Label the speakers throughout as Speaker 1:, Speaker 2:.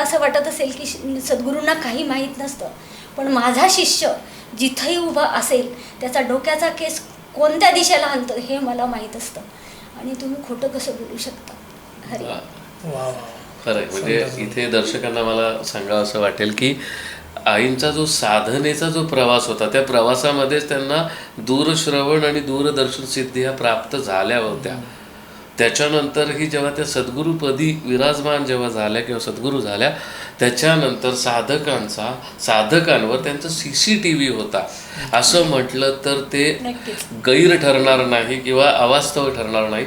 Speaker 1: तुम्हाला असं वाटत असेल की सद्गुरूंना काही माहीत नसतं. पण माझा शिष्य जिथंही उभा असेल त्याचा डोक्याचा केस कोणत्या दिशेला हलतं हे मला माहीत असतं. आणि तुम्ही खोटं कसं बोलू शकता? हरे.
Speaker 2: वा.
Speaker 3: वा वा.
Speaker 2: खरंय. म्हणजे इथे दर्शकांना मला सांगावं असं वाटेल की आईंचा जो साधनेचा जो प्रवास होता त्या प्रवासामध्येच त्यांना दूरश्रवण आणि दूरदर्शन सिद्धी ह्या प्राप्त झाल्या होत्या. त्याच्यानंतरही जेव्हा त्या सद्गुरूपदी विराजमान जेव्हा झाल्या किंवा सद्गुरू झाल्या त्याच्यानंतर साधकांचा साधकांवर त्यांचा सी सी टी व्ही होता. असं म्हटलं तर ते गैर ठरणार नाही किंवा अवास्तव ठरणार नाही.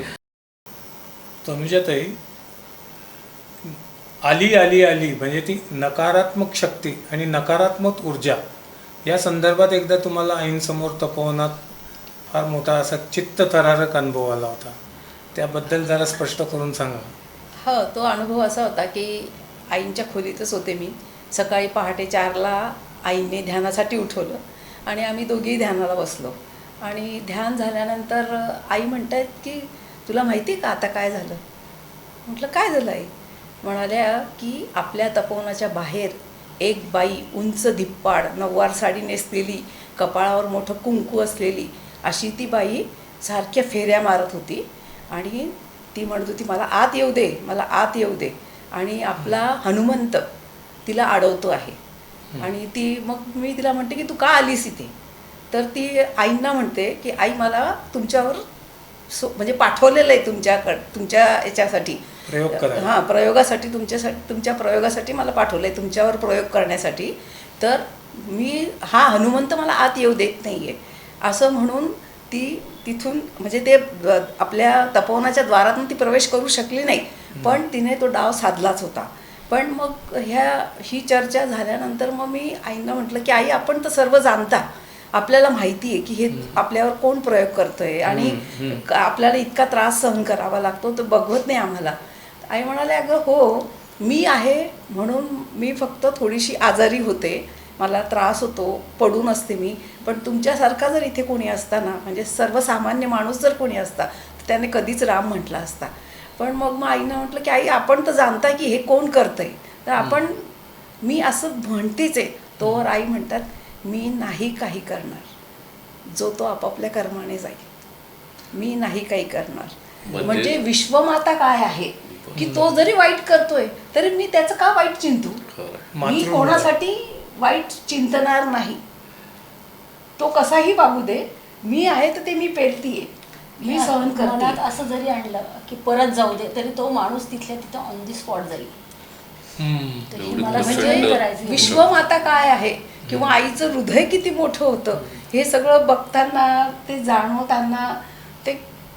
Speaker 3: तनुजाताई आली आली आली म्हणजे ती नकारात्मक शक्ती आणि नकारात्मक ऊर्जा या संदर्भात एकदा तुम्हाला आईंसमोर तपोवनात फार मोठा असा चित्तथरारक अनुभव आला होता. त्याबद्दल जरा स्पष्ट करून सांगा.
Speaker 4: हो तो अनुभव असा होता की आईंच्या खोलीतच होते मी. सकाळी पहाटे चारला आईने ध्यानासाठी उठवलं आणि आम्ही दोघेही ध्यानाला बसलो. आणि ध्यान झाल्यानंतर आई म्हणत आहेत की तुला माहिती आहे का आता काय झालं? म्हटलं काय झालं आई? म्हणाल्या की आपल्या तपोवनाच्या बाहेर एक बाई उंच धिप्पाड नऊवार साडी नेसलेली कपाळावर मोठं कुंकू असलेली अशी ती बाई सारख्या फेऱ्या मारत होती. आणि ती म्हणत होती मला आत येऊ दे मला आत येऊ दे. आणि आपला हनुमंत तिला अडवतो आहे. आणि ती मग मी तिला म्हणते की तू का आलीस इथे? तर ती आईंना म्हणते की आई मला तुमच्यावर सो म्हणजे पाठवलेलं आहे तुमच्याकड तुमच्या याच्यासाठी.
Speaker 3: प्रयोग.
Speaker 4: हां प्रयोगासाठी तुमच्यासाठी तुमच्या प्रयोगासाठी मला पाठवलं आहे तुमच्यावर प्रयोग करण्यासाठी. तर मी हा हनुमंत मला आत येऊ देत नाही आहे असं म्हणून ती तिथून म्हणजे ते आपल्या तपोवनाच्या द्वारातून ती प्रवेश करू शकली नाही. पण तिने तो डाव साधलाच होता. पण मग ह्या ही चर्चा झाल्यानंतर मग मी आईंना म्हटलं की आई आपण तर सर्व जाणता. आपल्याला माहिती आहे की हे आपल्यावर कोण प्रयोग करतोय आणि आपल्याला इतका त्रास सहन करावा लागतो तो बघवत नाही आम्हाला. आई म्हणाले अगं हो मी आहे म्हणून मी फक्त थोडीशी आजारी होते. मला त्रास होतो पडून असते मी. पण तुमच्यासारखा जर इथे कोणी असता ना म्हणजे सर्वसामान्य माणूस जर कोणी असता तर त्याने कधीच राम म्हटला असता. पण मग मग आईनं म्हटलं की आई आपण तर जाणता की हे कोण करतंय. तर आपण मी असं म्हणतेच आहे. तोवर आई म्हणतात मी नाही काही करणार. जो तो आपापल्या कर्माने जाईल मी नाही काही करणार.
Speaker 2: म्हणजे-
Speaker 4: म्हणजे विश्वमाता काय आहे? की तो जरी वाईट करतोय तरी मी त्याचं का वाईट चिंतू. मी. कोणासाठी वाईट चिंतणार नाही. तो कसाही वागू दे मी आहे तर ते मी पेलतीये. मी सहन
Speaker 1: मनात
Speaker 4: करते
Speaker 1: असं जरी आणलं की परत जाऊ दे तरी तो माणूस तिथल्या तिथं ऑन दी स्पॉट जाईल.
Speaker 3: हम्म.
Speaker 1: तर हे
Speaker 2: एवढी
Speaker 1: मला
Speaker 2: प्रचंड-
Speaker 1: म्हणजे
Speaker 4: विश्वमाता काय आहे? किंवा आईचं हृदय किती मोठं होतं? हे सगळं बघताना ते जाणवताना ते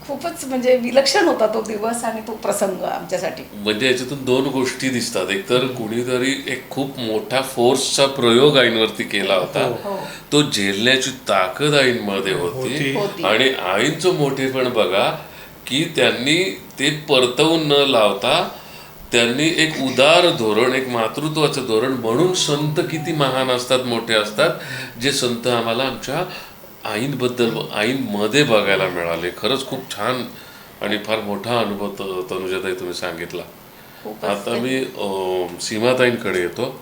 Speaker 4: खूपच म्हणजे विलक्षण होता तो दिवस आणि तो प्रसंग आमच्यासाठी
Speaker 2: म्हणजे याच्यातून दोन गोष्टी दिसतात एकतर कुणीतरी एक खूप मोठा फोर्सचा प्रयोग आईंवरती केला होता
Speaker 4: हो.
Speaker 2: तो झेलण्याची ताकद आईंमध्ये
Speaker 3: होती.
Speaker 2: होती
Speaker 4: होती.
Speaker 2: आणि आईंचं मोठेपण बघा की त्यांनी ते परतवून न लावता त्यांनी एक उदार धोरण एक मातृत्वाचं धोरण म्हणून संत किती महान असतात मोठे असतात जे संत आम्हाला आमच्या आईंबद्दल आईंमध्ये बघायला मिळाले. खरंच खूप छान आणि फार मोठा अनुभव तनुजाताई तुम्ही सांगितला. आता मी सीमाताईंकडे येतो.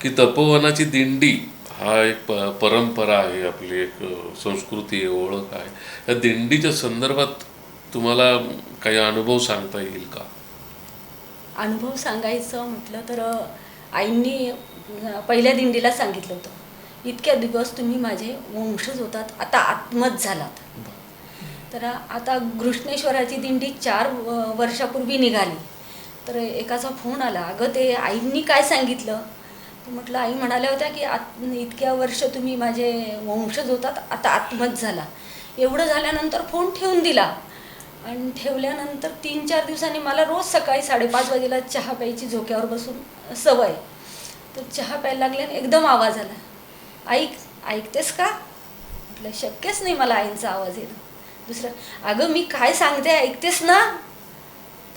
Speaker 2: की तपोवनाची दिंडी हा एक प परंपरा आहे आपली एक संस्कृती आहे ओळख आहे. या दिंडीच्या संदर्भात तुम्हाला काही अनुभव सांगता येईल का?
Speaker 1: अनुभव सांगायचं म्हटलं तर आईंनी पहिल्या दिंडीला सांगितलं होतं. इतक्या दिवस तुम्ही माझे वंशज होतात. आता आत्मज झालात. तर आता घृष्णेश्वराची दिंडी चार वर्षापूर्वी निघाली. तर एकाचा फोन आला अगं ते आईंनी काय सांगितलं? तर म्हटलं आई म्हणाल्या होत्या की आत इतक्या वर्ष तुम्ही माझे वंशज होतात आता आत्मज झाला. एवढं झाल्यानंतर फोन ठेवून दिला. आणि ठेवल्यानंतर तीन चार दिवसांनी मला रोज सकाळी साडेपाच वाजेला चहा प्यायची झोक्यावर बसून सवय. तर चहा प्यायला लागल्याने एकदम आवाज आला. ऐक ऐकतेस का? म्हटलं शक्यच नाही मला आईंचा आवाज येणं दुसरं अगं मी काय सांगते ऐकतेस ना?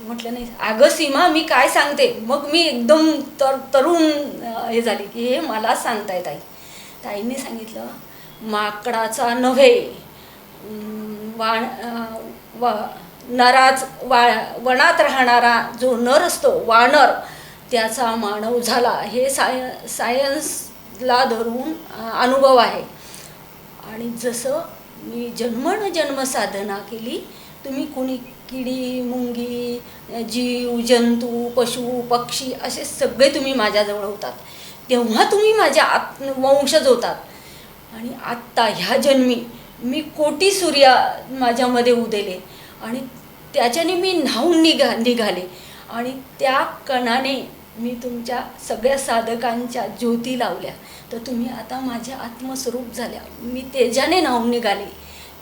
Speaker 1: म्हटलं नाही. अगं सीमा मी काय सांगते? मग मी एकदम तर तरुण हे झाली की हे मला सांगतायत आई ताईंनी सांगितलं माकडाचा नव्हे. वाण वा नराच वा वनात राहणारा जो नर असतो वानर त्याचा मानव झाला. हे साय सायन्स ला धरून अनुभव आहे. आणि जसं मी जन्मन जन्म साधना केली तुम्ही कुणी किडी मुंगी जीव जंतू पशु पक्षी असे सगळे तुम्ही माझ्याजवळ होतात. तेव्हा तुम्ही माझ्या आत वंशज होतात. आणि आत्ता ह्या जन्मी मी कोटी सूर्या माझ्यामध्ये उदेले. आणि त्याच्याने मी न्हावून निघा निघाले. आणि त्या कणाने मी तुमच्या सगळ्या साधकांच्या ज्योती लावल्या. तर तुम्ही आता माझे आत्मस्वरूप झाल्या. मी तेजाने न्हावून निघाले.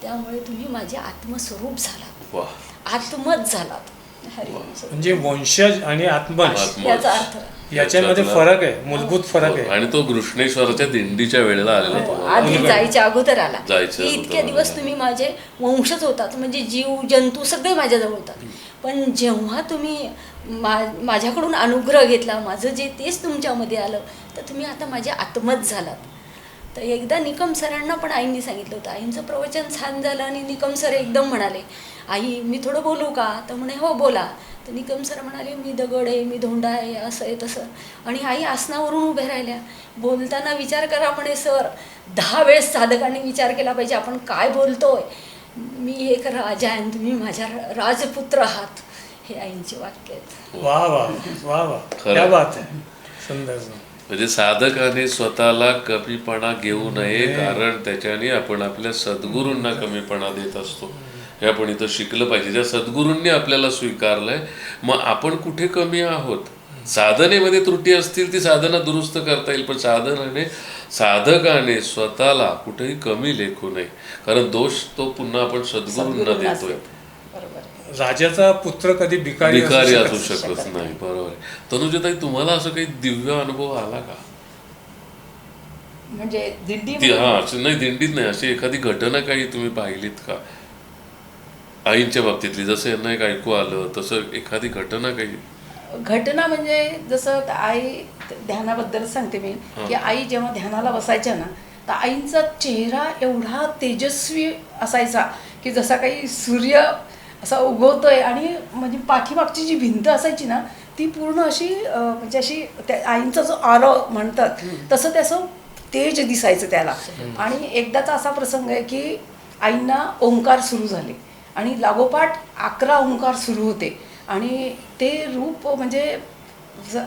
Speaker 1: त्यामुळे तुम्ही माझे आत्मस्वरूप झालात.
Speaker 2: वा
Speaker 1: आत्मच झालात. हरी
Speaker 3: म्हणजे वंशज आणि आत्मज.
Speaker 1: याचा अर्थ.
Speaker 3: याच्यामध्ये फरक आहे मूलभूत फरक
Speaker 2: हो,
Speaker 3: आहे.
Speaker 2: आणि तो घृष्णेश्वराच्या दिंडीच्या वेळेला आलेला
Speaker 1: हो, आधी जायच्या अगोदर आला.
Speaker 2: जायच्या
Speaker 1: की
Speaker 2: अगोदर
Speaker 1: इतके दिवस. तुम्ही माझे वंशच होतात. म्हणजे जीव जंतू सगळे माझ्याजवळ होतात. पण जेव्हा तुम्ही मा माझ्याकडून अनुग्रह घेतला माझं जे तेच तुमच्यामध्ये आलं तर तुम्ही आता माझे आत्मच झालात. तर एकदा निकम सरांना पण आईंनी सांगितलं होतं. आईंचं प्रवचन छान झालं आणि निकम सर एकदम म्हणाले आई मी थोडं बोलू का? तर म्हणे हो बोला. तर निकम सर म्हणाले मी दगड आहे मी धोंडा आहे असं आहे तसं. आणि आई आसनावरून उभ्या राहिल्या. बोलताना विचार करा म्हणे सर दहा वेळेस साधकांनी विचार केला पाहिजे आपण काय बोलतोय? मी एक राजा आहे आणि तुम्ही माझ्या राजपुत्र आहात. हे आईंचे वाक्य
Speaker 3: वा वा वा वा. क्या बात आहे. सुंदर
Speaker 2: म्हणजे साधकाने स्वतःला कमीपणा घेऊ नये कारण त्याच्याने आपण आपल्या सद्गुरूंना कमीपणा देत असतो. हे आपण इथं शिकलं पाहिजे. ज्या सद्गुरूंनी आपल्याला स्वीकारलंय मग आपण कुठे कमी आहोत? साधनेमध्ये त्रुटी असतील ती साधना दुरुस्त करता येईल पण साधनाने साधकाने स्वतःला कुठेही कमी लेखू नये. कारण दोष तो पुन्हा आपण सद्गुरूंना देतोय.
Speaker 3: राजाचा पुत्र कधी भिकारी असू
Speaker 2: भिकारी
Speaker 3: शकत
Speaker 2: असू शकत नाही. बरोबर तनुजाताई तुम्हाला असं काही दिव्य अनुभव आला का?
Speaker 4: म्हणजे दिंडी
Speaker 2: हा नाही दिंडीत नाही. अशी एखादी घटना काही तुम्ही पाहिलीत का? आईंच्या बाबतीतली जसं यांना एक ऐकू आलं तसं एखादी घटना काही?
Speaker 4: घटना म्हणजे जसं आई ध्यानाबद्दल सांगते मी की आई जेव्हा ध्यानाला बसायच्या ना तर आईंचा चेहरा एवढा तेजस्वी असायचा की जसा काही सूर्य असा उगवतोय. आणि म्हणजे पाठीमागची जी भिंत असायची ना ती पूर्ण अशी म्हणजे अशी त्या आईंचा जो आरव म्हणतात तसं त्याचं तेज दिसायचं त्याला. आणि एकदाचा असा प्रसंग आहे की आईंना ओंकार सुरू झाले. आणि लागोपाठ अकरा ओंकार सुरू होते. आणि ते रूप म्हणजे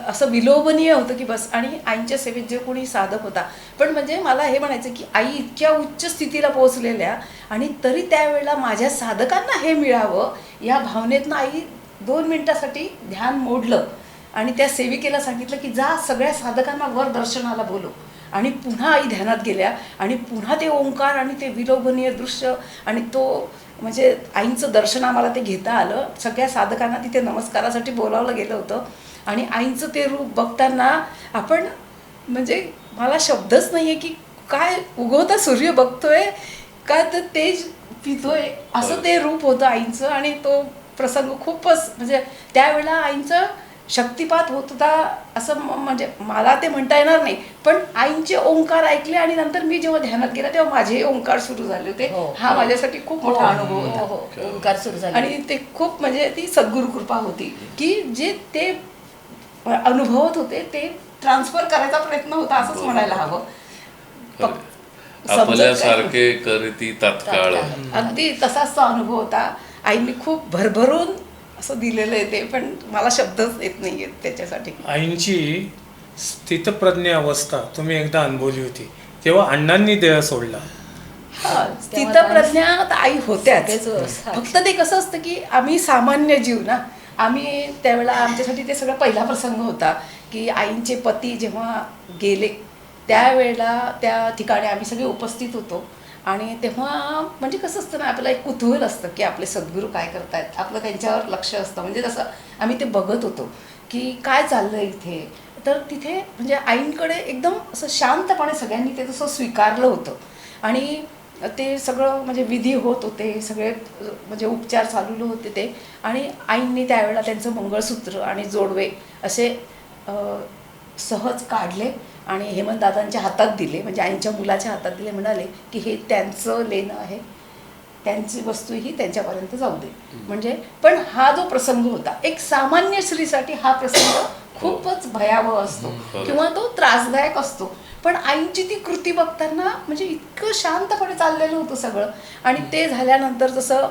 Speaker 4: असं विलोभनीय होतं की बस. आणि आईंच्या सेवेत जे कोणी साधक होता. पण म्हणजे मला हे म्हणायचं की आई इतक्या उच्च स्थितीला पोहोचलेल्या आणि तरी त्यावेळेला माझ्या साधकांना हे मिळावं या भावनेतनं आई दोन मिनटासाठी ध्यान मोडलं. आणि त्या सेविकेला सांगितलं की जा सगळ्या साधकांना वर दर्शनाला बोलो आणि पुन्हा आई ध्यानात गेल्या आणि पुन्हा ते ओंकार आणि ते विलोभनीय दृश्य आणि तो म्हणजे आईंचं दर्शन आम्हाला ते घेता आलं. सगळ्या साधकांना तिथे नमस्कारासाठी बोलावलं गेलं होतं. आणि आईंचं ते रूप बघताना आपण म्हणजे मला शब्दच नाही आहे की काय उगवता सूर्य बघतोय का तर तेज पितोय असं ते रूप होतं आईंचं आणि तो प्रसंग खूपच म्हणजे त्यावेळेला आईंचं शक्तिपात होत होता असं म्हणजे मला ते म्हणता येणार नाही. पण आईंचे ओंकार ऐकले आणि नंतर मी जेव्हा ध्यानात गेला तेव्हा माझे ओंकार सुरू झाले होते.
Speaker 1: हो,
Speaker 4: हा माझ्यासाठी खूप मोठा अनुभव
Speaker 1: हो,
Speaker 4: होता.
Speaker 1: हो, ओंकार सुरू झाला.
Speaker 4: आणि ते खूप म्हणजे ती सद्गुरु कृपा होती की जे ते अनुभवत होते ते ट्रान्सफर करायचा प्रयत्न होता असंच म्हणायला हवं.
Speaker 2: आपल्यासारखे करती तात्काळ.
Speaker 4: अगदी तसाच तो अनुभव होता. आईने खूप भरभरून असं दिलेलं आहे ते पण मला शब्दच येत नाही आहेत त्याच्यासाठी.
Speaker 3: आईंची स्थितप्रज्ञ अवस्था तुम्ही एकदा अनुभवली होती. तेव्हा अण्णांनी देह सोडला.
Speaker 4: हा स्थितप्रज्ञात आई होत्याच.
Speaker 1: साक्षी.
Speaker 4: फक्त ते कसं असतं की आम्ही सामान्य जीव ना आम्ही त्यावेळेला आमच्यासाठी ते सगळं पहिला प्रसंग होता की आईंचे पती जेव्हा गेले त्यावेळेला त्या ठिकाणी आम्ही सगळे उपस्थित होतो. आणि तेव्हा म्हणजे कसं असतं ना आपल्याला एक कुतूहल असतं की आपले सद्गुरू काय करतायत? आपलं त्यांच्यावर लक्ष असतं. म्हणजे जसं आम्ही ते बघत होतो की काय चाललं इथे? तर तिथे म्हणजे आईंकडे एकदम असं शांतपणे सगळ्यांनी ते तसं स्वीकारलं होतं. आणि ते सगळं म्हणजे विधी होत होते सगळे म्हणजे उपचार चालू होते ते. आणि आईंनी त्यावेळेला त्यांचं मंगळसूत्र आणि जोडवे असे सहज काढले आणि हेमंतदादांच्या हातात दिले. म्हणजे आईंच्या मुलाच्या हातात दिले. म्हणाले की हे त्यांचं लेणं आहे. त्यांची वस्तू ही त्यांच्यापर्यंत जाऊ दे. म्हणजे पण हा जो प्रसंग होता एक सामान्य स्त्रीसाठी हा प्रसंग खूपच भयावह असतो. किंवा तो त्रासदायक असतो. पण आईची ती कृती बघताना म्हणजे इतकं शांतपणे चाललेलं होतं सगळं. आणि ते झाल्यानंतर जसं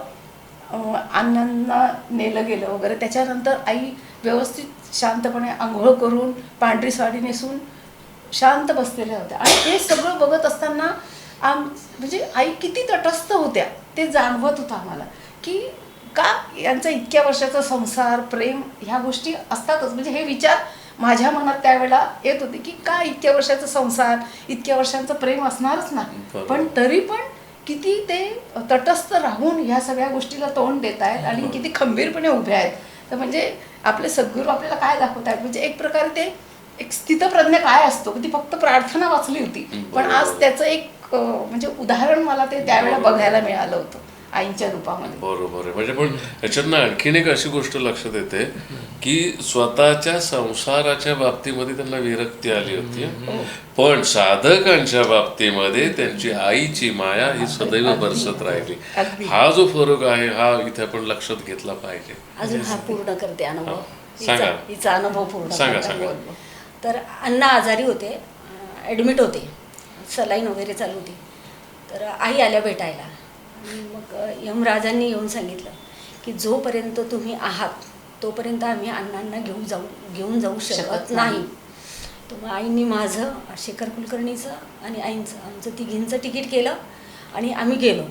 Speaker 4: अण्णांना नेलं गेलं वगैरे त्याच्यानंतर आई व्यवस्थित शांतपणे आंघोळ करून पांढरी साडी नेसून शांत बसलेल्या होत्या. आणि हे सगळं बघत असताना आम म्हणजे आई किती तटस्थ होत्या ते जाणवत होतं आम्हाला. की का यांचा इतक्या वर्षाचा संसार प्रेम ह्या गोष्टी असतातच. म्हणजे हे विचार माझ्या मनात त्यावेळेला येत होते की का इतक्या वर्षाचा संसार इतक्या वर्षांचं प्रेम असणारच नाही. पण तरी पण किती ते तटस्थ राहून ह्या सगळ्या गोष्टीला तोंड देत आहेत आणि किती खंबीरपणे उभे आहेत. तर म्हणजे आपले सद्गुरू आपल्याला काय दाखवत आहेत म्हणजे एक प्रकारे ते एक स्थितप्रज्ञ काय असतो? ती फक्त प्रार्थना वाचली होती. पण आज. त्याचं एक म्हणजे उदाहरण मला ते त्यावेळेला बघायला मिळालं होतं. आईच्या रूपामध्ये.
Speaker 2: बरोबर आहे. म्हणजे पण ह्याच्यातनं आणखीन एक अशी गोष्ट लक्षात येते की स्वतःच्या संसाराच्या बाबतीमध्ये त्यांना विरक्ती आली होती. पण साधकांच्या बाबतीमध्ये त्यांची आईची माया ही सदैव बरसत राहिली. हा जो फरक आहे हा इथे आपण लक्षात घेतला पाहिजे.
Speaker 1: अजून हा पूर्ण करते अनुभव.
Speaker 2: हा, सांगा.
Speaker 1: हिचा- अनुभव पूर्ण
Speaker 2: सांगा. सांगा.
Speaker 1: तर अण्णा आजारी होते ॲडमिट होते. सलाईन वगैरे चालू होती. तर आई आल्या भेटायला. मग अ, यमराजांनी येऊन सांगितलं की जोपर्यंत तुम्ही आहात तोपर्यंत आम्ही अण्णांना घेऊन जाऊ घेऊन जाऊ शकत नाही. तर मग आईंनी माझं शेखर कुलकर्णीचं आणि आईंचं आमचं तिघींचं तिकीट केलं आणि आम्ही गेलो.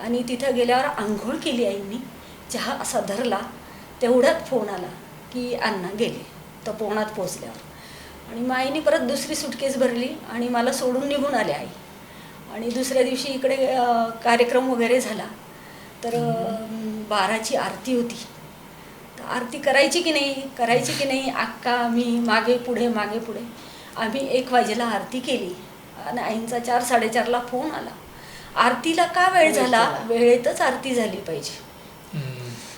Speaker 1: आणि तिथं गेल्यावर आंघोळ केली आईंनी. चहा असा धरला तेवढ्यात फोन आला की अण्णा गेले तर पोहणात पोचल्यावर आणि मग आईने परत दुसरी सुटकेस भरली आणि मला सोडून निघून आले आई. आणि दुसऱ्या दिवशी इकडे कार्यक्रम वगैरे झाला. तर बाराची आरती होती. तर आरती करायची की नाही? करायची की नाही? अक्का मी मागे पुढे मागे पुढे. आम्ही एक वाजेला आरती केली आणि आईंचा चार साडेचारला फोन आला. आरतीला का
Speaker 4: वेळ
Speaker 1: झाला?
Speaker 4: झाला.
Speaker 1: वेळेतच आरती झाली पाहिजे.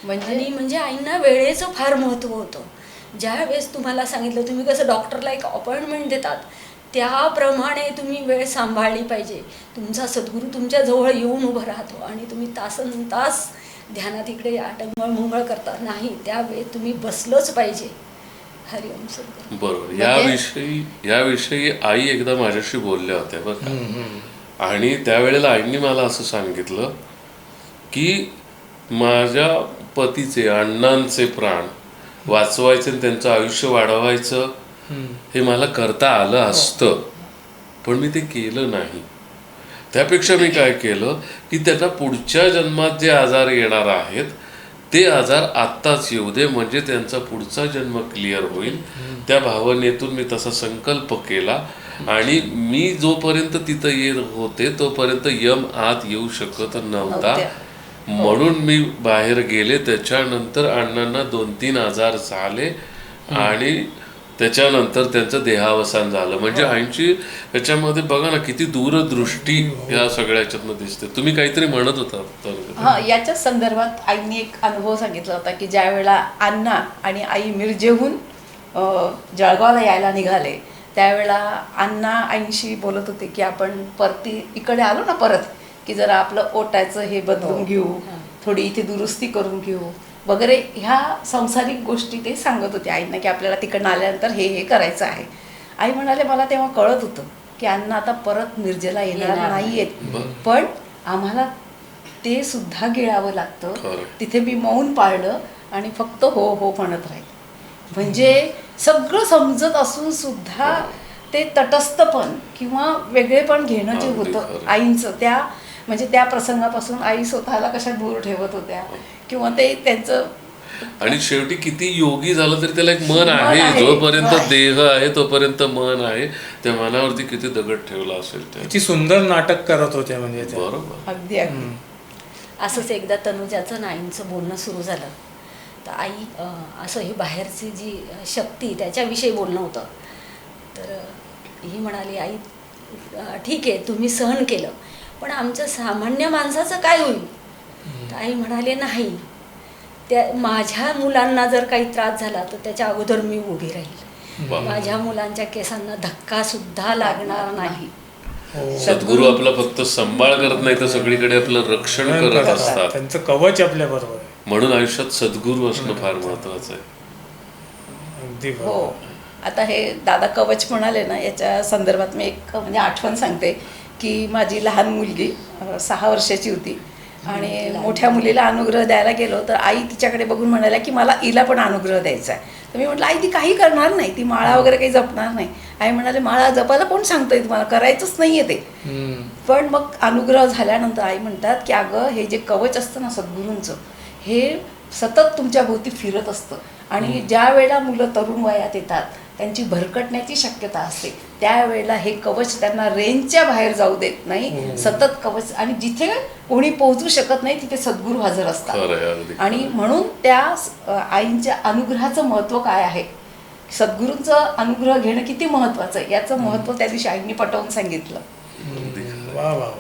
Speaker 4: म्हणजे?
Speaker 1: आणि म्हणजे आईंना वेळेचं फार महत्त्व होतं. ज्या वेळेस तुम्हाला सांगितलं तुम्ही कसं डॉक्टरला एक अपॉइंटमेंट देतात त्याप्रमाणे तुम्ही वेळ सांभाळली पाहिजे. तुमचा सद्गुरू तुमच्या जवळ येऊन उभं राहतो आणि तुम्ही तासन तास ध्यानात इकडे आटंगळ मुंगळ करता नाही त्यावेळी तुम्ही बसलंच पाहिजे. हरिओम सद्गुरू.
Speaker 2: बरोबर. याविषयी याविषयी आई एकदा माझ्याशी बोलल्या होत्या बरं आणि त्यावेळेला आईंनी मला असं सांगितलं की माझ्या पतीचे अण्णांचे प्राण वाचवायचे आणि त्यांचं आयुष्य वाढवायचं. हे मला करता आलं असतं. पण मी ते केलं नाही. त्यापेक्षा मी काय केलं की त्यांना पुढच्या जन्मात जे आजार येणार आहेत ते आजार आत्ताच येऊ दे म्हणजे त्यांचा पुढचा जन्म क्लिअर होईल. त्या भावनेतून मी तसा संकल्प केला. आणि मी जोपर्यंत तिथं येत होते तोपर्यंत यम आत येऊ शकत नव्हता.
Speaker 4: नव्हत्या.
Speaker 2: म्हणून मी बाहेर गेले. त्याच्यानंतर अण्णांना दोन तीन आजार झाले. आणि त्याच्यानंतर त्यांचं देहावसान झालं. म्हणजे ऐंशी त्याच्यामध्ये बघा ना किती दूरदृष्टी या सगळ्या याच्यातनं दिसते. तुम्ही काहीतरी म्हणत होता
Speaker 4: हा याच्याच संदर्भात आईने एक अनुभव सांगितला होता की ज्या वेळेला अण्णा आणि आई मिरजेहून जळगावला यायला निघाले त्यावेळेला अण्णा आईशी बोलत होते की आपण परती इकडे आलो ना परत की जरा आपलं ओटायचं हे बदलून घेऊ थोडी इथे दुरुस्ती करून घेऊ. वगैरे ह्या सांसारिक गोष्टी ते सांगत होते. आईंना की आपल्याला तिकडनं आल्यानंतर हे हे करायचं आहे. आई म्हणाले मला तेव्हा कळत होतं की अण्णा आता परत मिरजेला येणार नाहीयेत.
Speaker 2: बरं.
Speaker 4: पण आम्हाला ते सुद्धा गिळावं लागतं. तिथे मी मौन पाळलं आणि फक्त हो हो म्हणत राहील. म्हणजे सगळं समजत असून सुद्धा ते तटस्थपण किंवा वेगळेपण घेणं जे होतं. आईंचं त्या म्हणजे त्या प्रसंगापासून आई स्वतःला कशा दूर ठेवत होत्या? किंवा ते त्यांचं
Speaker 2: आणि शेवटी किती योगी झालं तरी त्याला एक मन आहे. जोपर्यंत. देह आहे तोपर्यंत मन आहे. त्या मनावरती किती दगड ठेवला असेल ते.
Speaker 3: किती सुंदर नाटक करत होते म्हणजे ते.
Speaker 2: बरोबर.
Speaker 4: अगदी
Speaker 1: असंच एकदा तनुजाचं आणि आईंचं बोलणं सुरू झालं. तर आई असं ही बाहेरची जी शक्ती त्याच्याविषयी बोलणं होतं. तर ही म्हणाली आई ठीक आहे तुम्ही सहन केलं. पण आमच्या सामान्य माणसाचं काय होईल? तर आई म्हणाले नाही. त्या माझ्या मुलांना जर काही त्रास झाला तर त्याच्या अगोदर मी उभी राहील.
Speaker 2: वा.
Speaker 1: माझ्या मुलांच्या केसांना धक्का सुद्धा लागणार नाही.
Speaker 3: हो.
Speaker 2: सद्गुरू आपला फक्त सांभाळ करत नाही तर सगळीकडे आपलं रक्षण करत असतात.
Speaker 3: त्यांचं कवच आपल्या बरोबर
Speaker 2: म्हणून आयुष्यात सद्गुरू असणं फार महत्वाचं आहे.
Speaker 3: अगदी
Speaker 4: हो. आता हे दादा कवच म्हणाले ना याच्या संदर्भात मी एक म्हणजे आठवण सांगते. की माझी लहान मुलगी सहा वर्षाची होती. आणि मोठ्या मुलीला अनुग्रह द्यायला गेलो तर आई तिच्याकडे बघून म्हणाल्या की मला हिला पण अनुग्रह द्यायचा आहे. तर मी म्हटलं आई ती काही करणार नाही. ती माळा वगैरे काही जपणार नाही. आई म्हणाले माळा जपायला कोण सांगतोय तुम्हाला? करायचंच नाही आहे ते. पण मग अनुग्रह झाल्यानंतर आई म्हणतात की अगं हे जे कवच असतं ना सद्गुरूंचं हे सतत तुमच्या भोवती फिरत असतं. आणि ज्या वेळेला मुलं तरुण वयात येतात त्यांची भरकटण्याची शक्यता असते. त्यावेळेला हे कवच त्यांना रेंजच्या बाहेर जाऊ देत नाही. सतत कवच आणि जिथे कोणी पोहोचू शकत नाही तिथे सद्गुरू हजर असतात. आणि म्हणून त्या आईंच्या अनुग्रहाचं महत्त्व काय आहे? सद्गुरूंचं अनुग्रह घेणं किती महत्त्वाचं आहे? याचं महत्त्व त्या दिवशी आईंनी पटवून सांगितलं.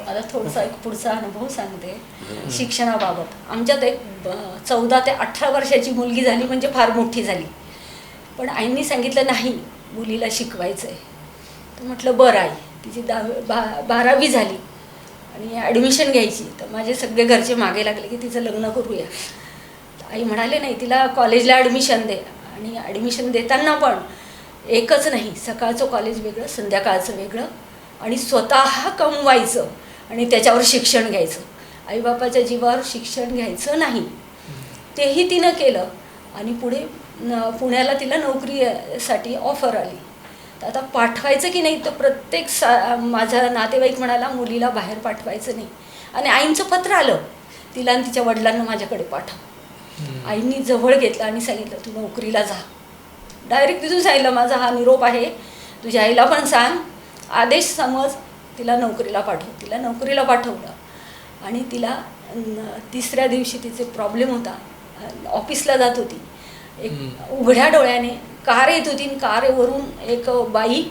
Speaker 1: आता थोडासा एक पुढचा अनुभव सांगते. शिक्षणाबाबत. आमच्यात एक चौदा ते अठरा वर्षाची मुलगी झाली म्हणजे फार मोठी झाली. पण आईंनी सांगितलं नाही मुलीला शिकवायचं आहे म्हटलं बरं आई तिची दहावी बा बारावी झाली आणि ॲडमिशन घ्यायची. तर माझे सगळे घरचे मागे लागले की तिचं लग्न करूया. आई म्हणाले नाही तिला कॉलेजला ॲडमिशन दे. आणि ॲडमिशन देताना पण एकच नाही सकाळचं कॉलेज वेगळं संध्याकाळचं वेगळं आणि स्वतः कमवायचं आणि त्याच्यावर शिक्षण घ्यायचं. आईबापाच्या जीवावर शिक्षण घ्यायचं नाही. तेही तिनं केलं आणि पुढे न पुण्याला तिला नोकरीसाठी ऑफर आली. तर आता पाठवायचं की नाही तर प्रत्येक सा माझा नातेवाईक म्हणाला मुलीला बाहेर पाठवायचं नाही. आणि आईंचं पत्र आलं तिला आणि तिच्या वडिलांना माझ्याकडे पाठव. आईंनी जवळ घेतलं आणि सांगितलं तू नोकरीला जा. डायरेक्ट तिथून सांगितलं माझा हा निरोप आहे. तुझ्या आईला पण सांग. आदेश समज तिला नोकरीला पाठव. तिला नोकरीला पाठवलं आणि तिला तिसऱ्या दिवशी तिचे प्रॉब्लेम होता. ऑफिसला जात होती. एक उघड्या डोळ्याने कार येत होती आणि कारवरून एक बाई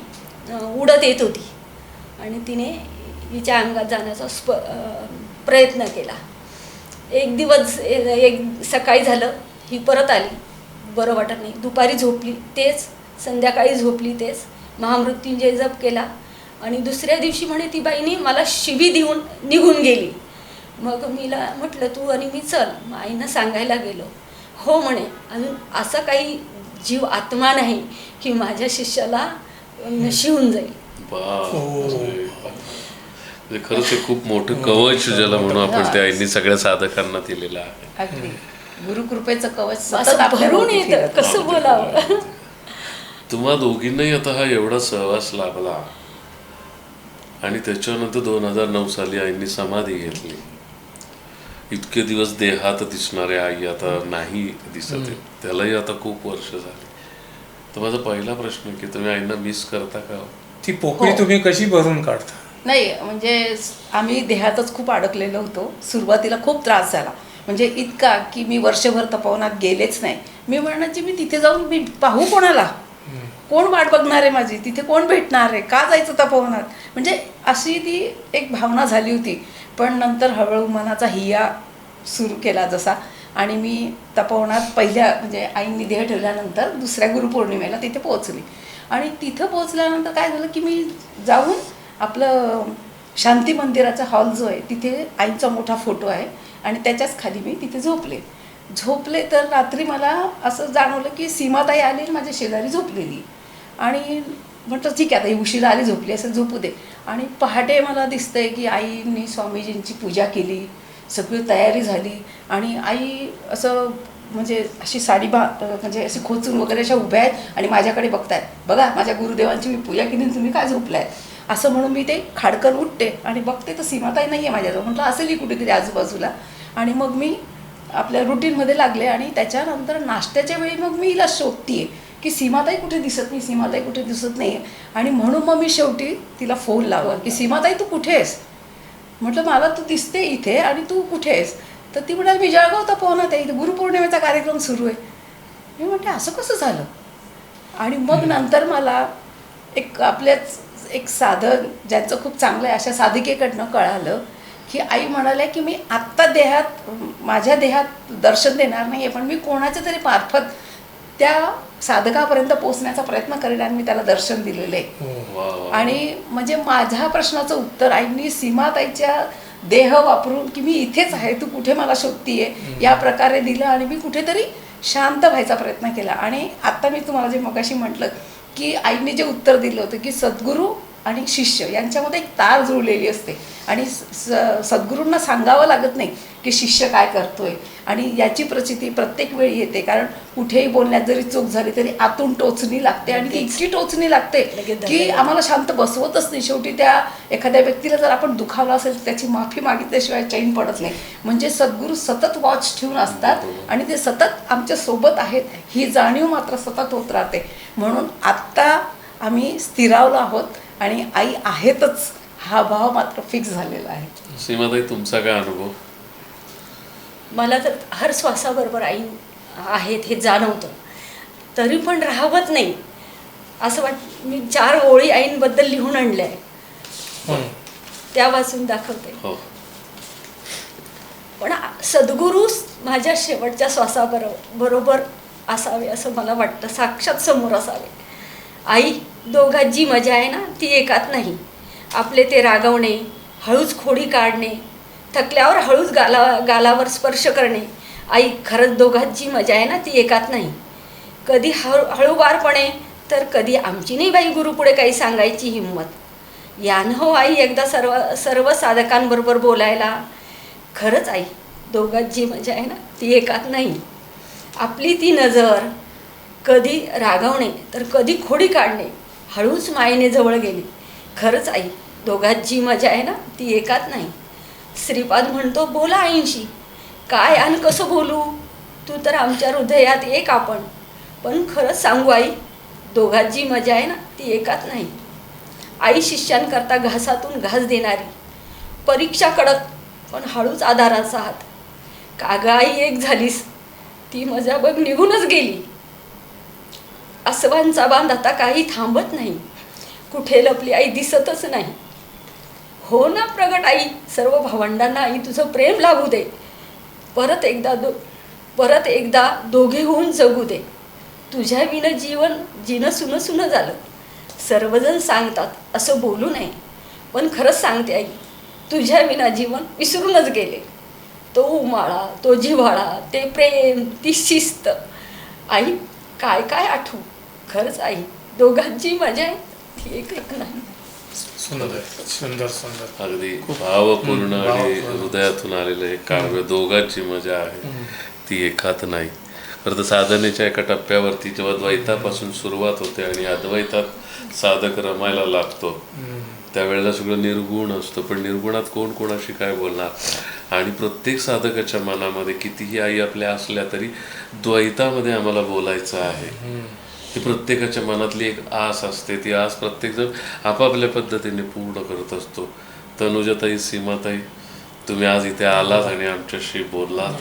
Speaker 1: उडत येत होती. आणि तिने हिच्या अंगात जाण्याचा स्प प्रयत्न केला. एक दिवस एक सकाळी झालं ही परत आली. बरं वाटत नाही. दुपारी झोपली तेच संध्याकाळी झोपली तेच. महामृत्यूंजय जप केला. आणि दुसऱ्या दिवशी म्हणे ती बाईने मला शिवी देऊन निघून गेली. मग मीला म्हटलं तू आणि मी चल. मग आईनं सांगायला गेलो. हो म्हणे. अजून असं काही जीव आत्मा नाही की माझ्या शिष्याला शिवून जाईल.
Speaker 2: बापरे. म्हणजे खरंच हे खूप मोठं कवच ज्याला म्हणू आपण त्या आईंनी सगळ्या साधकांना दिलेलं आहे.
Speaker 4: गुरुकृपेचं कवच
Speaker 1: असं भरून येतं. कसं बोलावं?
Speaker 2: तुम्हा दोघींनाही आता हा एवढा सहवास लाभला. आणि त्याच्यानंतर दोन हजार नऊ साली आईंनी समाधी घेतली. इतके दिवस देहात दिसणारे आई आता नाही दिसत आहेत. त्यालाही आता खूप वर्ष झाली. तर माझा पहिला प्रश्न की तुम्ही आईंना मिस करता का हो?
Speaker 3: ती पोकळी
Speaker 4: हो.
Speaker 3: तुम्ही कशी भरून काढता?
Speaker 4: नाही म्हणजे आम्ही देहातच खूप अडकलेलो होतो. सुरुवातीला खूप त्रास झाला. म्हणजे इतका की मी वर्षभर तपवनात गेलेच नाही. मी म्हणायची मी तिथे जाऊन मी पाहू कोणाला? कोण वाट बघणार आहे माझी? तिथे कोण भेटणार आहे? का जायचं तपवनात? म्हणजे अशी ती एक भावना झाली होती. पण नंतर हळूहळू मनाचा हिया सुरू केला जसा. आणि मी तपोवनात पहिल्या म्हणजे आईंनी देह ठेवल्यानंतर दुसऱ्या गुरुपौर्णिमेला तिथे पोहोचली. आणि तिथं पोहोचल्यानंतर काय झालं की मी जाऊन आपलं शांती मंदिराचा हॉल जो आहे तिथे आईचा मोठा फोटो आहे आणि त्याच्याच खाली मी तिथे झोपले. झोपले तर रात्री मला असं जाणवलं की सीमाताई आली आणि माझ्या शेजारी झोपलेली. आणि म्हटलं ठीक आहे आता ही उशिरा आली झोपली असं झोपू दे. आणि पहाटे मला दिसतंय की आईने स्वामीजींची पूजा केली सगळी तयारी झाली. आणि आई असं म्हणजे अशी साडी बा म्हणजे अशी खोचून वगैरे अशा उभ्या आहेत आणि माझ्याकडे बघतायत. बघा माझ्या गुरुदेवांची मी पूजा केली तुम्ही काय झोपलाय? असं म्हणून मी ते खाडकर उठते आणि बघते तर सीमाताई नाही आहे माझ्याजवळ. म्हटलं असेल कुठेतरी आजूबाजूला. आणि मग मी आपल्या रुटीनमध्ये लागले आणि त्याच्यानंतर नाश्त्याच्या वेळी मग मी हिला शोधतीये की सीमाताई कुठे दिसत नाही सीमाताई कुठे दिसत नाही आणि म्हणून मग मी शेवटी तिला फोन लावला की सीमाताई तू कुठे आहेस? म्हटलं मला तू दिसते इथे आणि तू कुठे आहेस? तर ती म्हणाली मी जळगाव तपोवनात आहे इथे गुरुपौर्णिमेचा कार्यक्रम सुरू आहे. मी म्हटले असं कसं झालं? आणि मग नंतर मला एक आपल्याच एक साधक ज्यांचं खूप चांगलं आहे अशा साधिकेकडनं कळालं की आई म्हणाल्या की मी आत्ता देहात माझ्या देहात दर्शन देणार नाही आहे पण मी कोणाच्या तरी मार्फत त्या साधकापर्यंत पोहोचण्याचा प्रयत्न करेन आणि मी त्याला दर्शन दिलेलं आहे.
Speaker 2: वा.
Speaker 4: आणि म्हणजे माझ्या प्रश्नाचं उत्तर आईंनी सीमाताईच्या देह वापरून की मी इथेच आहे तू कुठे मला शोधतीये? या प्रकारे दिलं आणि मी कुठेतरी शांत व्हायचा प्रयत्न केला. आणि आता मी तुम्हाला जे मगाशी म्हटलं की आईने जे उत्तर दिलं होतं की सद्गुरू आणि शिष्य यांच्यामध्ये एक तार जुळलेली असते. आणि स- स- सद्गुरूंना सांगावं लागत नाही की शिष्य काय करतोय. आणि याची प्रचिती प्रत्येक वेळी येते. कारण कुठेही बोलण्यात जरी चूक झाली तरी आतून टोचणी लागते आणि ती इतकी टोचणी लागते की आम्हाला शांत बसवतच नाही. शेवटी त्या एखाद्या व्यक्तीला जर आपण दुखावलं असेल तर त्याची माफी मागितल्याशिवाय चैन पडत नाही. म्हणजे सद्गुरू सतत वॉच ठेवून असतात आणि ते सतत आमच्यासोबत आहेत. ही जाणीव मात्र सतत होत राहते. म्हणून आत्ता आम्ही स्थिरावलो आहोत. आणि आई आहेतच हा भाव मात्र फिक्स झालेला आहे.
Speaker 2: सीमाताई तुमचा काय अनुभव?
Speaker 1: मला तर हर श्वासाबरोबर आई आहेत हे जाणवतं. तरी पण राहावत नाही. असं वाट मी चार ओळी आईंबद्दल लिहून आणल्या आहे
Speaker 3: हम्म.
Speaker 1: त्या वाचून दाखवते.
Speaker 2: हो.
Speaker 1: पण सद्गुरू माझ्या शेवटच्या श्वासाबरोबर बरोबर असावे असं मला वाटतं. साक्षात समोर असावे. आई दोघात जी मजा आहे ना ती एकात नाही. आपले ते रागवणे हळूच खोडी काढणे थकल्यावर हळूच गाला गालावर स्पर्श करणे आई खरंच दोघात जी मजा आहे ना ती एकात नाही. कधी हळू हळूवारपणे तर कधी आमची नाही बाई गुरुपुढे काही सांगायची हिंमत. यानं हो आई एकदा सर्व सर्व साधकांबरोबर बोलायला खरंच आई दोघात जी मजा आहे ना ती एकात नाही. आपली ती नजर कधी रागवणे तर कधी खोडी काढणे हळूच मायेने जवळ गेली. खरंच आई दोघात जी मजा आहे ना ती एकात नाही. श्रीपाद म्हणतो बोला आईंशी काय आणि कसं बोलू? तू तर आमच्या हृदयात एक आपण. पण खरंच सांगू आई दोघात जी मजा आहे ना ती एकात नाही. आई शिष्यांकरता घासातून घास देणारी. परीक्षा कडक पण हळूच आधाराचा हात. काग आई एक झालीस. ती मजा बघ निघूनच गेली. असवांचा बांध आता काही थांबत नाही. कुठे लपली आई दिसतच नाही. हो ना प्रगट आई सर्व भावंडांना आई तुझं प्रेम लागू दे. परत एकदा दो परत एकदा दोघे होऊन जगू दे. तुझ्या विन जीवन जिनं सुनं सुनं झालं. सर्वजण सांगतात असं बोलू नये. पण खरंच सांगते आई तुझ्या विना जीवन विसरूनच गेले. तो उमाळा तो जिव्हाळा ते प्रेम ती शिस्त. आई काय काय आठवू? खरंच आई दोघांची मजा आहे. ती एक एक नाही.
Speaker 3: सुंदर सुंदर सुंदर.
Speaker 2: अगदी भावपूर्ण आणि. हृदयातून आलेलं हे काव्य दोघांची मजा आहे. ती एकात नाही. खरं तर साधनेच्या एका टप्प्यावरती जेव्हा द्वैतापासून सुरुवात होते आणि अद्वैतात साधक रमायला लागतो त्यावेळेला सगळं निर्गुण असतं. पण निर्गुणात कोण कोणाशी काय बोलणार? आणि प्रत्येक साधकाच्या मनामध्ये कितीही आई आपल्या असल्या तरी द्वैतामध्ये आम्हाला बोलायचं आहे. ही प्रत्येकाच्या मनातली एक आस असते. ती आस प्रत्येकजण आपापल्या पद्धतीने पूर्ण करत असतो. तनुजाताई सीमाताई तुम्ही आज इथे आलात आणि आमच्याशी बोललात.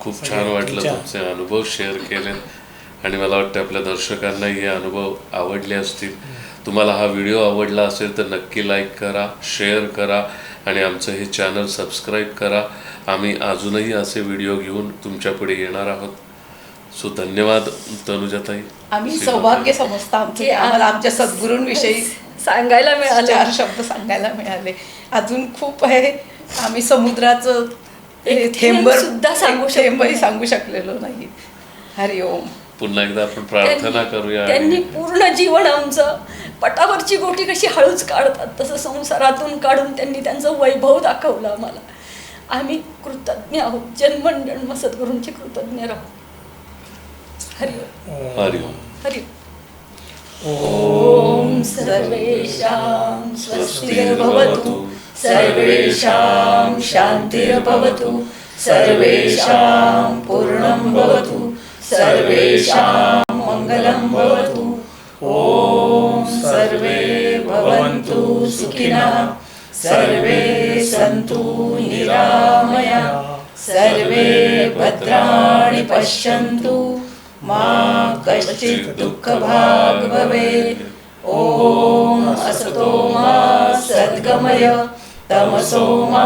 Speaker 2: खूप छान वाटलं तुमचे अनुभव शेअर केले. आणि मला वाटतं आपल्या दर्शकांनाही हे अनुभव आवडले असतील. तुम्हाला हा व्हिडिओ आवडला असेल तर नक्की लाईक करा शेअर करा आणि आमचं हे चॅनल सबस्क्राईब करा. आम्ही अजूनही असे व्हिडिओ घेऊन तुमच्यापुढे येणार आहोत. सो धन्यवाद तनुजाताई.
Speaker 4: आम्ही. सौभाग्य समजतो आमचं की आम्हाला आमच्या सद्गुरूंविषयी
Speaker 1: सांगायला मिळालं.
Speaker 4: चार शब्द सांगायला मिळाले. अजून खूप आहे. आम्ही समुद्राचं हे
Speaker 1: एक
Speaker 4: थेंब
Speaker 1: थेंब सुद्धा सांगू
Speaker 4: थेंबही
Speaker 1: नाही.
Speaker 4: सांगू शकलेलो नाही. हरिओम
Speaker 2: पुन्हा एकदा आपण प्रार्थना
Speaker 1: त्यांनी-
Speaker 2: करूया
Speaker 1: त्यांनी पूर्ण जीवन आमचं पटावरची गोटी कशी हळूच काढतात तसं संसारातून काढून त्यांनी त्यांचं वैभव दाखवलं आम्हाला. आम्ही कृतज्ञ आहोत. जन्मजन्म सद्गुरूंचे कृतज्ञ राहू. हरि
Speaker 2: हरिओम
Speaker 1: हरि
Speaker 3: ओम।
Speaker 1: सर्वेषां स्वस्तिर्भवतु। सर्वेषां शान्तिर्भवतु। सर्वेषां पूर्णं भवतु। सर्वेषां मङ्गलं भवतु। ॐ सर्वे भवन्तु सुखिनः। सर्वे सन्तु निरामया। सर्वे भद्राणि पश्यन्तु। मा कश्चित् दुःखभाग् भवेत् ॐ असतो मा सद्गमय तमसो मा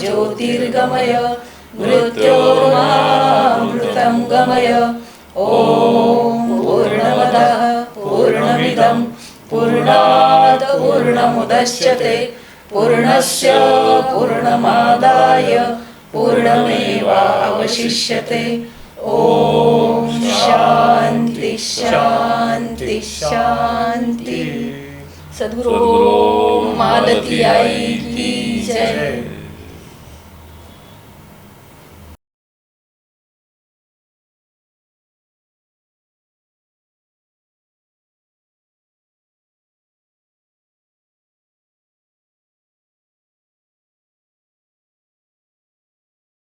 Speaker 1: ज्योतिर्गमय मृत्योर्मामृतं गमय ॐ पूर्णमदः पूर्णमिदं पूर्णात् पूर्णमुदश्यते पूर्णस्य पूर्णमादाय पूर्णमेवावशिष्यते। ॐ शान्ति शान्ति
Speaker 4: शांती सद्गुरु मालती आई की
Speaker 3: जय।